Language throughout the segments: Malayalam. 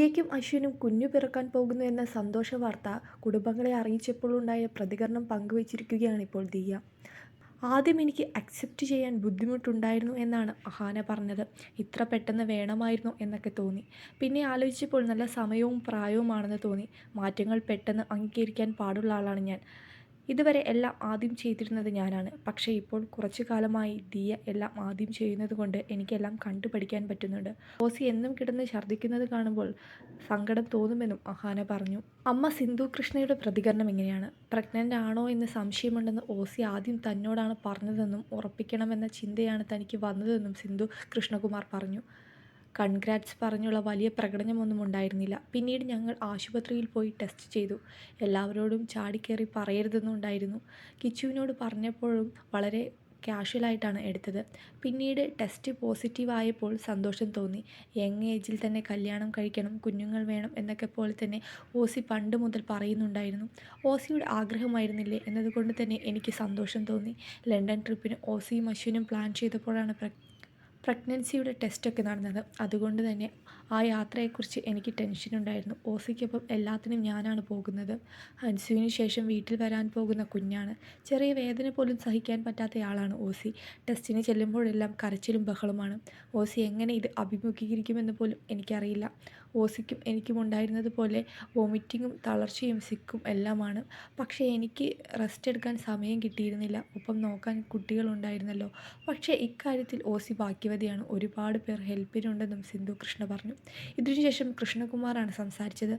ദിയയ്ക്കും അശ്വിനും കുഞ്ഞു പിറക്കാൻ പോകുന്നു എന്ന സന്തോഷ വാർത്ത കുടുംബങ്ങളെ അറിയിച്ചപ്പോഴുണ്ടായ പ്രതികരണം പങ്കുവച്ചിരിക്കുകയാണിപ്പോൾ ദിയ. ആദ്യം എനിക്ക് അക്സെപ്റ്റ് ചെയ്യാൻ ബുദ്ധിമുട്ടുണ്ടായിരുന്നു എന്നാണ് അഹാന പറഞ്ഞത്. ഇത്ര പെട്ടെന്ന് വേണമായിരുന്നു എന്നൊക്കെ തോന്നി. പിന്നെ ആലോചിച്ചപ്പോൾ നല്ല സമയവും പ്രായവുമാണെന്ന് തോന്നി. മാറ്റങ്ങൾ പെട്ടെന്ന് അംഗീകരിക്കാൻ പാടുള്ള ആളാണ് ഞാൻ. ഇതുവരെ എല്ലാം ആദ്യം ചെയ്തിരുന്നത് ഞാനാണ്. പക്ഷേ ഇപ്പോൾ കുറച്ചു കാലമായി ദിയ എല്ലാം ആദ്യം ചെയ്യുന്നത് കൊണ്ട് എനിക്കെല്ലാം കണ്ടുപഠിക്കാൻ പറ്റുന്നുണ്ട്. ഓസി എന്നും കിടന്ന് ഛർദ്ദിക്കുന്നത് കാണുമ്പോൾ സങ്കടം തോന്നുമെന്നും അഹാന പറഞ്ഞു. അമ്മ സിന്ധു കൃഷ്ണയുടെ പ്രതികരണം എങ്ങനെയാണ് പ്രഗ്നന്റ് ആണോ എന്ന് സംശയമുണ്ടെന്ന് ഓസി ആദ്യം തന്നോടാണ് പറഞ്ഞതെന്നും ഉറപ്പിക്കണമെന്ന ചിന്തയാണ് തനിക്ക് വന്നതെന്നും സിന്ധു കൃഷ്ണകുമാർ പറഞ്ഞു. കൺഗ്രാറ്റ്സ് പറഞ്ഞുള്ള വലിയ പ്രകടനമൊന്നും ഉണ്ടായിരുന്നില്ല. പിന്നീട് ഞങ്ങൾ ആശുപത്രിയിൽ പോയി ടെസ്റ്റ് ചെയ്തു. എല്ലാവരോടും ചാടിക്കയറി പറയരുതെന്നുണ്ടായിരുന്നു. കിച്ചുവിനോട് പറഞ്ഞപ്പോഴും വളരെ ക്യാഷ്വലായിട്ടാണ് എടുത്തത്. പിന്നീട് ടെസ്റ്റ് പോസിറ്റീവ് ആയപ്പോൾ സന്തോഷം തോന്നി. യങ് ഏജിൽ തന്നെ കല്യാണം കഴിക്കണം കുഞ്ഞുങ്ങൾ വേണം എന്നൊക്കെ പോലെ തന്നെ ഓസി പണ്ട് മുതൽ പറയുന്നുണ്ടായിരുന്നു. ഓസിയുടെ ആഗ്രഹമായിരുന്നില്ലേ എന്നതുകൊണ്ട് തന്നെ എനിക്ക് സന്തോഷം തോന്നി. ലണ്ടൻ ട്രിപ്പിന് ഓസിയും അശ്വിനും പ്ലാൻ ചെയ്തപ്പോഴാണ് പ്രഗ്നൻസിയുടെ ടെസ്റ്റൊക്കെ നടന്നത്. അതുകൊണ്ട് തന്നെ ആ യാത്രയെക്കുറിച്ച് എനിക്ക് ടെൻഷനുണ്ടായിരുന്നു. ഓസിക്കൊപ്പം എല്ലാത്തിനും ഞാനാണ് പോകുന്നത്. ഹൻസുവിന് ശേഷം വീട്ടിൽ വരാൻ പോകുന്ന കുഞ്ഞാണ്. ചെറിയ വേദന പോലും സഹിക്കാൻ പറ്റാത്തയാളാണ് ഓസി. ടെസ്റ്റിന് ചെല്ലുമ്പോഴെല്ലാം കരച്ചിലും ബഹളമാണ് ഓസി എങ്ങനെ ഇത് അഭിമുഖീകരിക്കുമെന്ന് പോലും എനിക്കറിയില്ല. ഓസിക്കും എനിക്കും ഉണ്ടായിരുന്നത് പോലെ വോമിറ്റിങ്ങും തളർച്ചയും സിക്കും എല്ലാമാണ്. പക്ഷേ എനിക്ക് റെസ്റ്റ് എടുക്കാൻ സമയം കിട്ടിയിരുന്നില്ല. ഒപ്പം നോക്കാൻ കുട്ടികളുണ്ടായിരുന്നല്ലോ. പക്ഷേ ഇക്കാര്യത്തിൽ ഓസി ഭാഗ്യവതിയാണ് ഒരുപാട് പേർ ഹെൽപ്പിനുണ്ടെന്നും സിന്ധു കൃഷ്ണ പറഞ്ഞു. ഇതിനുശേഷം കൃഷ്ണകുമാറാണ് സംസാരിച്ചത്.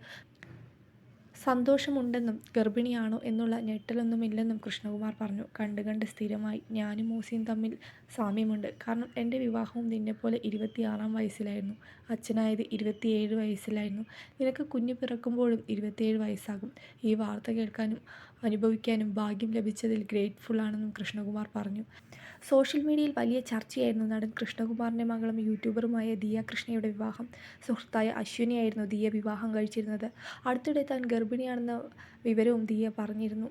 സന്തോഷമുണ്ടെന്നും ഗർഭിണിയാണോ എന്നുള്ള ഞെട്ടലൊന്നും ഇല്ലെന്നും കൃഷ്ണകുമാർ പറഞ്ഞു. കണ്ട് കണ്ട് സ്ഥിരമായി ഞാനും മൂസിയും തമ്മിൽ സാമ്യമുണ്ട്. കാരണം എന്റെ വിവാഹവും നിന്നെപ്പോലെ ഇരുപത്തിയാറാം വയസ്സിലായിരുന്നു. അച്ഛനായത് ഇരുപത്തിയേഴ് വയസ്സിലായിരുന്നു. നിനക്ക് കുഞ്ഞു പിറക്കുമ്പോഴും ഇരുപത്തിയേഴ് വയസ്സാകും. ഈ വാർത്ത കേൾക്കാനും അനുഭവിക്കാനും ഭാഗ്യം ലഭിച്ചതിൽ ഗ്രേറ്റ്ഫുൾ ആണെന്നും കൃഷ്ണകുമാർ പറഞ്ഞു. സോഷ്യൽ മീഡിയയിൽ വലിയ ചർച്ചയായിരുന്നു. നടൻ കൃഷ്ണകുമാറിന്റെ മകളും യൂട്യൂബറുമായ ദിയ കൃഷ്ണയുടെ വിവാഹം. സുഹൃത്തായ അശ്വിനിയായിരുന്നു ദിയ വിവാഹം കഴിച്ചിരുന്നത്. അടുത്തിടെ താൻ ഗർഭിണിയാണെന്ന വിവരവും ദിയ പറഞ്ഞിരുന്നു.